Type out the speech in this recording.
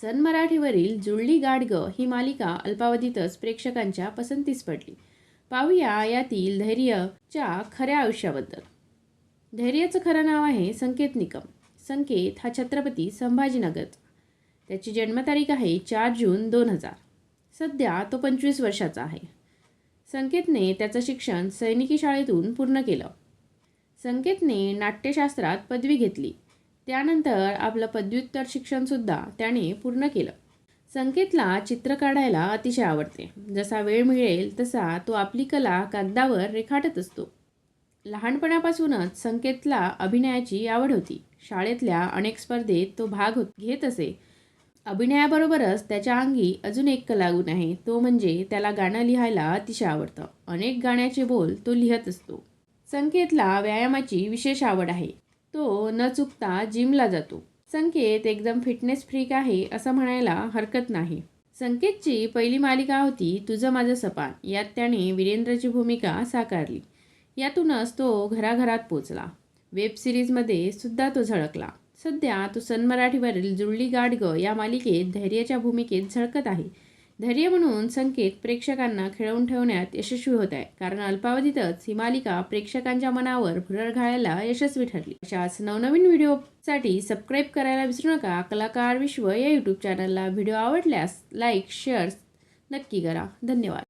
सन मराठीवरील जुळली गाडगं ही मालिका अल्पावधीतच प्रेक्षकांच्या पसंतीस पडली. पाहूया यातील धैर्यच्या खऱ्या आयुष्याबद्दल. धैर्याचं खरं नाव आहे संकेत निकम. संकेत हा छत्रपती संभाजीनगरचा त्याची जन्मतारीख आहे चार जून दोन हजार. सध्या तो पंचवीस वर्षाचा आहे. संकेतने त्याचं शिक्षण सैनिकी शाळेतून पूर्ण केलं. संकेतने नाट्यशास्त्रात पदवी घेतली. त्यानंतर आपलं पदव्युत्तर शिक्षणसुद्धा त्याने पूर्ण केलं. संकेतला चित्र काढायला अतिशय आवडते. जसा वेळ मिळेल तसा तो आपली कला कागदावर रेखाटत असतो. लहानपणापासूनच संकेतला अभिनयाची आवड होती. शाळेतल्या अनेक स्पर्धेत तो भाग होत घेत असे. अभिनयाबरोबरच त्याच्या अंगी अजून एक कलागुण आहे. तो म्हणजे त्याला गाणं लिहायला अतिशय आवडतं. अनेक गाण्याचे बोल तो लिहत असतो. संकेतला व्यायामाची विशेष आवड आहे. तो न चुकता जिमला जातो. संकेत एकदम फिटनेस फ्रीक आहे असं म्हणायला हरकत नाही. संकेतची पहिली मालिका होती तुझं माझं सपान. यात त्याने वीरेंद्रची भूमिका साकारली. यातूनच तो घराघरात पोचला. वेब सिरीजमध्ये सुद्धा तो झळकला. सध्या तो सन मराठीवरील जुळली गाडगं या मालिकेत धैर्याच्या भूमिकेत झळकत आहे. धैर्य म्हणून संकेत प्रेक्षकांना खेळवून ठेवण्यात यशस्वी होत आहे. कारण अल्पावधीतच ही मालिका प्रेक्षकांच्या मनावर भुरळ घालायला यशस्वी ठरली. अशाच नवनवीन व्हिडिओसाठी सबस्क्राईब करायला विसरू नका. कलाकार विश्व या यूट्यूब चॅनलला व्हिडिओ आवडल्यास लाईक शेअर नक्की करा. धन्यवाद.